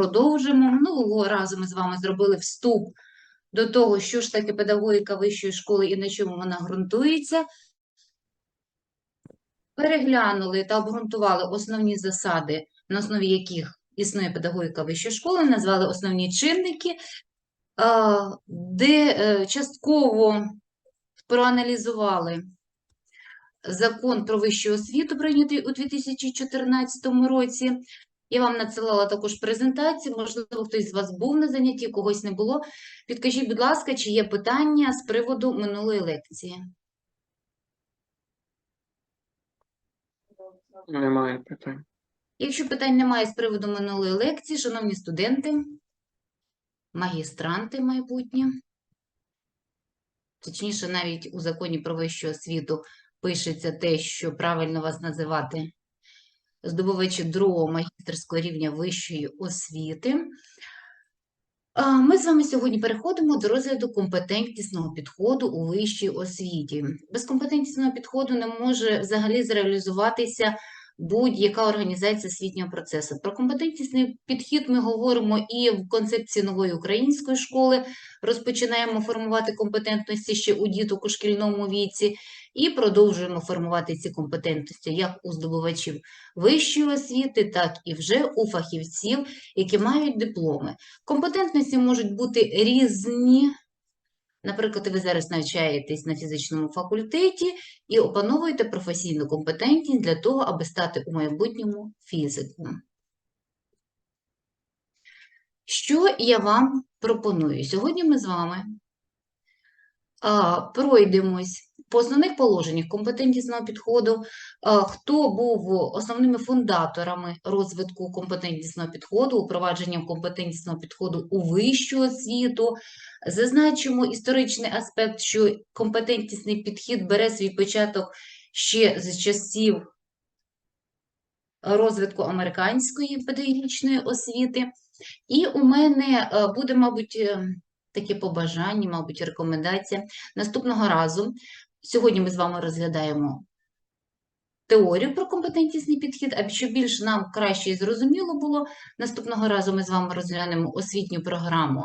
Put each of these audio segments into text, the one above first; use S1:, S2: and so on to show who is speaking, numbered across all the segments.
S1: продовжимо. Минулого разу ми з вами зробили вступ до того, що ж таке педагогіка вищої школи і на чому вона ґрунтується. Переглянули та обґрунтували основні засади, на основі яких існує педагогіка вищої школи, назвали основні чинники, де е, частково проаналізували закон про вищу освіту, прийнятий у 2014 році. Я вам надсилала також презентацію, можливо, хтось з вас був на занятті, когось не було. Підкажіть, будь ласка, чи є питання з приводу минулої лекції?
S2: Немає питань.
S1: Якщо питань немає з приводу минулої лекції, шановні студенти, магістранти майбутні, точніше, навіть у законі про вищу освіту пишеться те, що правильно вас називати здобувачі другого магістерського рівня вищої освіти. Ми з вами сьогодні переходимо до розгляду компетентнісного підходу у вищій освіті. Без компетентнісного підходу не може взагалі зреалізуватися будь-яка організація освітнього процесу. Про компетентнісний підхід ми говоримо і в концепції нової української школи, розпочинаємо формувати компетентності ще у діток у шкільному віці, і продовжуємо формувати ці компетентності як у здобувачів вищої освіти, так і вже у фахівців, які мають дипломи. Компетентності можуть бути різні. Наприклад, ви зараз навчаєтесь на фізичному факультеті і опановуєте професійну компетентність для того, аби стати у майбутньому фізиком. Що я вам пропоную? Сьогодні ми з вами пройдемось по основних положеннях компетентнісного підходу, хто був основними фундаторами розвитку компетентнісного підходу, упровадженням компетентнісного підходу у вищу освіту. Зазначимо історичний аспект, що компетентнісний підхід бере свій початок ще з часів розвитку американської педагогічної освіти. І у мене е, буде, мабуть, е, таке побажання, мабуть, рекомендація. Наступного разу, сьогодні ми з вами розглядаємо теорію про компетентнісний підхід, а щоб більш нам краще і зрозуміло було, наступного разу ми з вами розглянемо освітню програму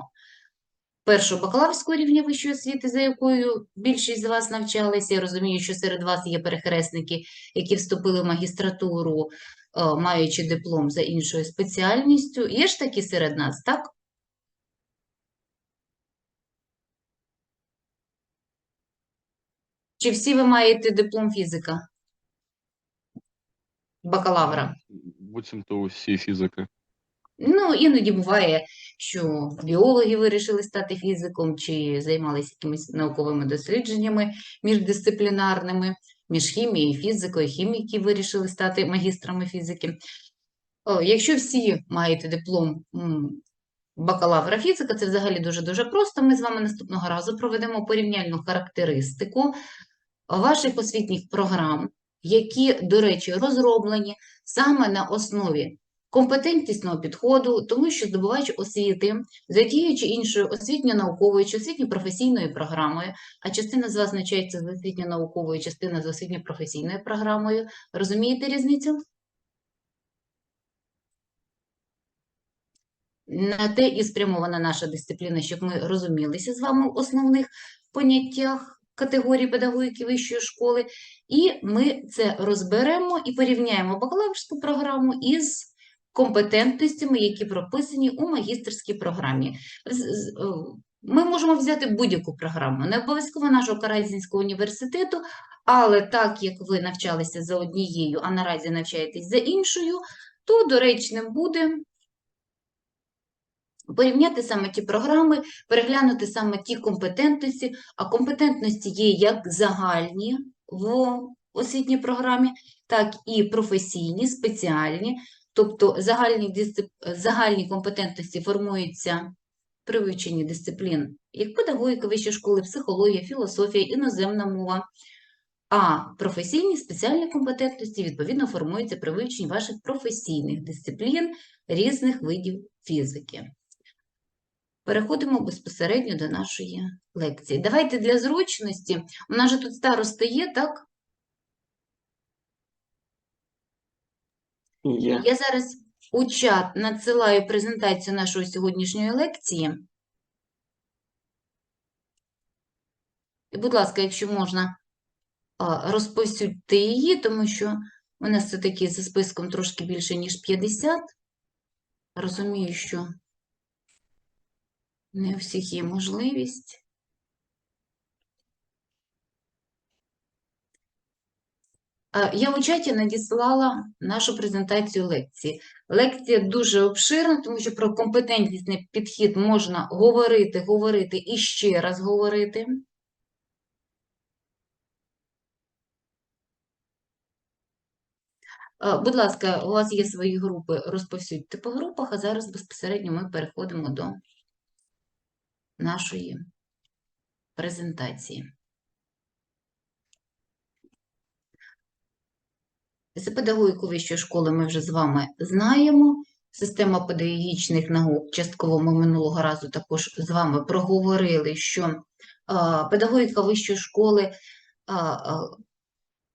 S1: першого бакалаврського рівня вищої освіти, за якою більшість з вас навчалися. Я розумію, що серед вас є перехресники, які вступили в магістратуру, е, маючи диплом за іншою спеціальністю. Є ж такі серед нас, так? Чи всі ви маєте диплом фізика? Бакалавра?
S3: Буцімто усі фізики.
S1: Ну, іноді буває, що біологи вирішили стати фізиком, чи займалися якимись науковими дослідженнями міждисциплінарними, між хімією і фізикою, хіміки вирішили стати магістрами фізики. О, якщо всі маєте диплом бакалавра фізика, це взагалі дуже-дуже просто. Ми з вами наступного разу проведемо порівняльну характеристику ваших освітніх програм, які, до речі, розроблені саме на основі компетентнісного підходу, тому що здобувач освіти, за тією чи іншою освітньо-науковою чи освітньо-професійною програмою, а частина з вас навчається з освітньо-науковою, частина з освітньо-професійною програмою. Розумієте різницю? На те і спрямована наша дисципліна, щоб ми розумілися з вами в основних поняттях категорії педагогіки вищої школи, і ми це розберемо і порівняємо бакалаврську програму із компетентностями, які прописані у магістерській програмі. Е, Ми можемо взяти будь-яку програму, не обов'язково нашого Каразінського університету, але так як ви навчалися за однією, а наразі навчаєтесь за іншою, то доречним буде порівняти саме ті програми, переглянути саме ті компетентності, а компетентності є як загальні в освітній програмі, так і професійні, спеціальні. Тобто загальні, дисцип... загальні компетентності формуються при вивченні дисциплін, як педагогіка вищої школи, психологія, філософія, іноземна мова. А професійні спеціальні компетентності відповідно формуються при вивченні ваших професійних дисциплін різних видів фізики. Переходимо безпосередньо до нашої лекції. Давайте для зручності, у нас же тут старости є, так?
S2: Є.
S1: Я зараз у чат надсилаю презентацію нашої сьогоднішньої лекції. І, будь ласка, якщо можна, розповсюдьте її, тому що у нас все-таки за списком трошки більше, ніж 50. Розумію, що не у всіх є можливість. Я у чаті надіслала нашу презентацію лекції. Лекція дуже обширна, тому що про компетентність підхід можна говорити, говорити і ще раз говорити. Будь ласка, у вас є свої групи, розповсюдьте по групах, а зараз безпосередньо ми переходимо до нашої презентації. За педагогіку вищої школи ми вже з вами знаємо. Система педагогічних наук, частково ми минулого разу також з вами проговорили, що педагогіка вищої школи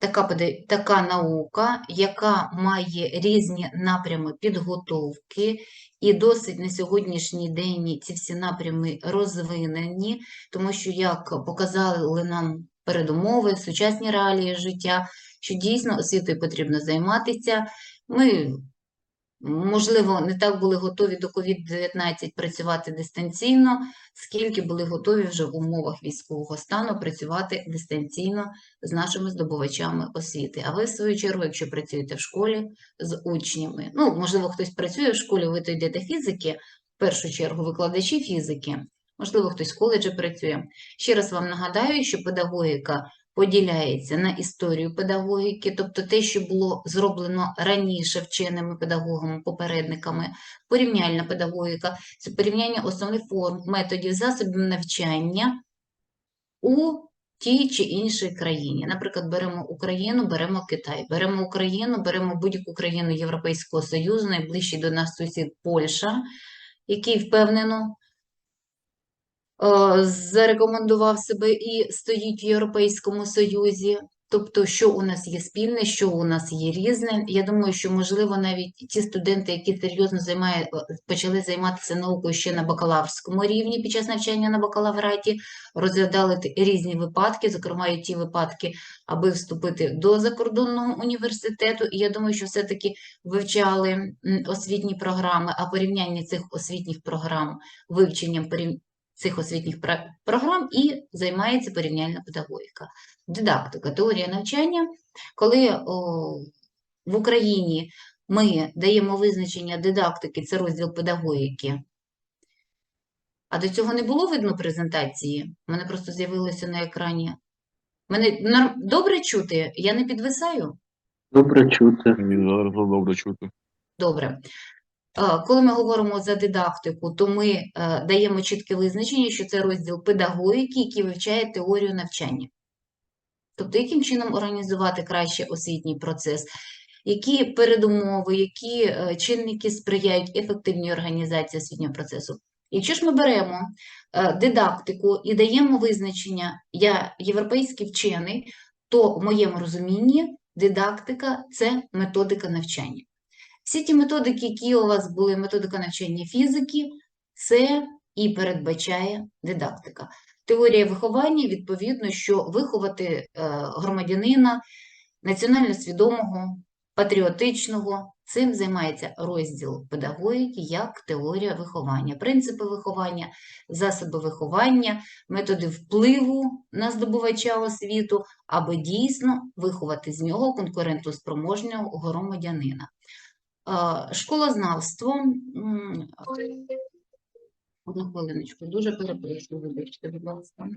S1: така, така наука, яка має різні напрями підготовки, і досить на сьогоднішній день ці всі напрями розвинені, тому що, як показали нам передумови, сучасні реалії життя, що дійсно освітою потрібно займатися. Ми, можливо, не так були готові до COVID-19 працювати дистанційно, скільки були готові вже в умовах військового стану працювати дистанційно з нашими здобувачами освіти. А ви, в свою чергу, якщо працюєте в школі з учнями, ну, можливо, хтось працює в школі, ви то йдете фізики, в першу чергу викладачі фізики, можливо, хтось в коледжі працює. Ще раз вам нагадаю, що педагогіка поділяється на історію педагогіки, тобто те, що було зроблено раніше вченими педагогами, попередниками, порівняльна педагогіка, це порівняння основних форм, методів, засобів навчання у тій чи іншій країні. Наприклад, беремо Україну, беремо Китай, беремо Україну, беремо будь-яку країну Європейського Союзу, найближчий до нас сусід Польща, який впевнено зарекомендував себе і стоїть в Європейському Союзі. Тобто, що у нас є спільне, що у нас є різне. Я думаю, що можливо навіть ті студенти, які серйозно займає, почали займатися наукою ще на бакалаврському рівні під час навчання на бакалавраті, розглядали різні випадки, зокрема і ті випадки, аби вступити до закордонного університету. І я думаю, що все-таки вивчали освітні програми, а порівняння цих освітніх програм вивченням цих освітніх програм і займається порівняльна педагогіка. Дидактика, теорія навчання, коли о, в Україні ми даємо визначення дидактики, це розділ педагогіки. А до цього не було видно презентації? У мене просто з'явилося на екрані. Мене добре чути? Я не підвисаю?
S2: Добре чути.
S3: Зараз добре чути.
S1: Добре. Е, Коли ми говоримо за дидактику, то ми е, даємо чітке визначення, що це розділ педагогіки, який вивчає теорію навчання. Тобто, яким чином організувати краще освітній процес, які передумови, які е, чинники сприяють ефективній організації освітнього процесу. Якщо ж ми беремо дидактику і даємо визначення «я європейський вчений», то в моєму розумінні дидактика – це методика навчання. Всі ті методики, які у вас були, методика навчання фізики, це і передбачає дидактика. Теорія виховання, відповідно, що виховати е, громадянина національно свідомого, патріотичного, цим займається розділ педагогіки як теорія виховання, принципи виховання, засоби виховання, методи впливу на здобувача освіту, аби дійсно виховати з нього конкурентоспроможного громадянина. Школознавство. Одну хвилиночку, дуже перепрошую, вибачте, будь ласка.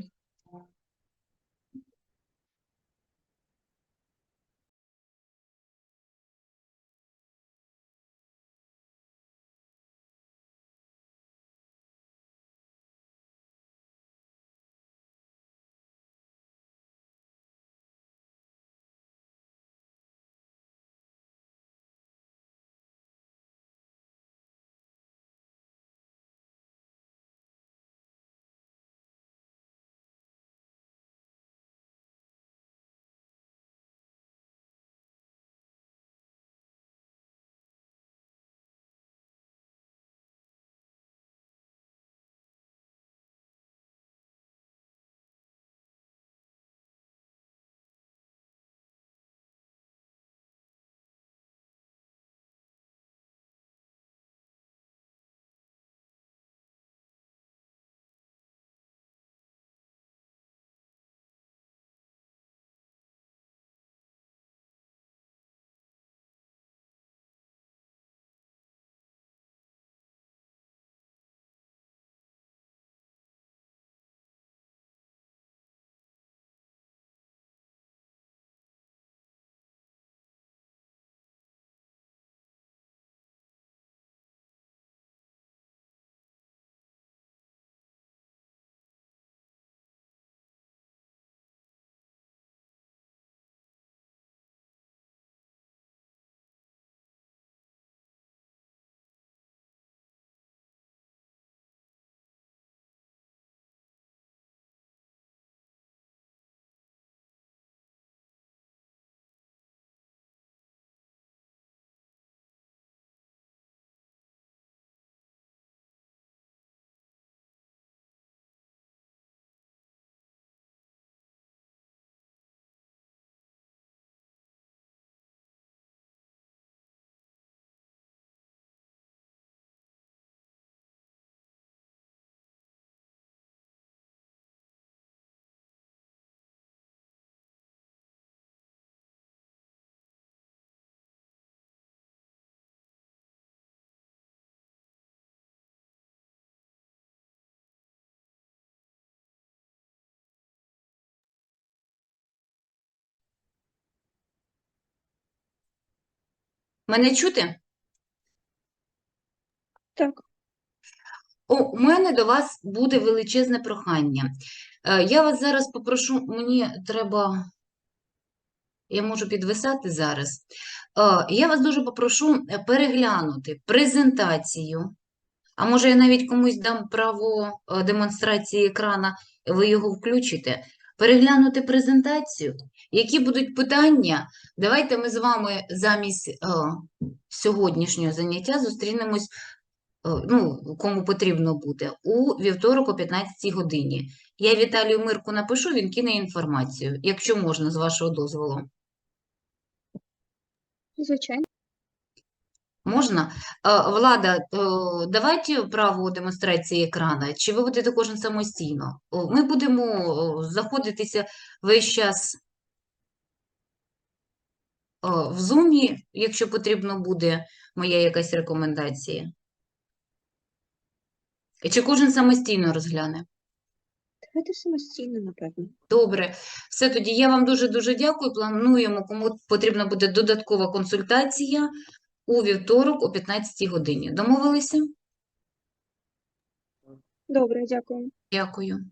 S1: Мене чути?
S2: Так,
S1: у мене до вас буде величезне прохання. Е, Я вас зараз попрошу, мені треба, я можу підвисати зараз. Е, Я вас дуже попрошу е, переглянути презентацію, а може я навіть комусь дам право демонстрації екрана, ви його включите. Переглянути презентацію, які будуть питання. Давайте ми з вами замість е, сьогоднішнього заняття зустрінемось е, ну, кому потрібно буде, у вівторок о 15 годині. Я Віталію Мирку напишу, він кине інформацію, якщо можна, з вашого дозволу.
S2: звичайно.
S1: Можна? Е, Влада, е, давайте право демонстрації екрана, чи ви будете кожен самостійно? Ми будемо заходитися весь час в Zoom, якщо потрібно буде моя якась рекомендація. Чи кожен самостійно розгляне?
S2: Давайте самостійно, напевно.
S1: Добре, все тоді я вам дуже-дуже дякую. Плануємо, кому потрібна буде додаткова консультація у вівторок о 15 годині. Домовилися?
S2: Добре, дякую.
S1: Дякую.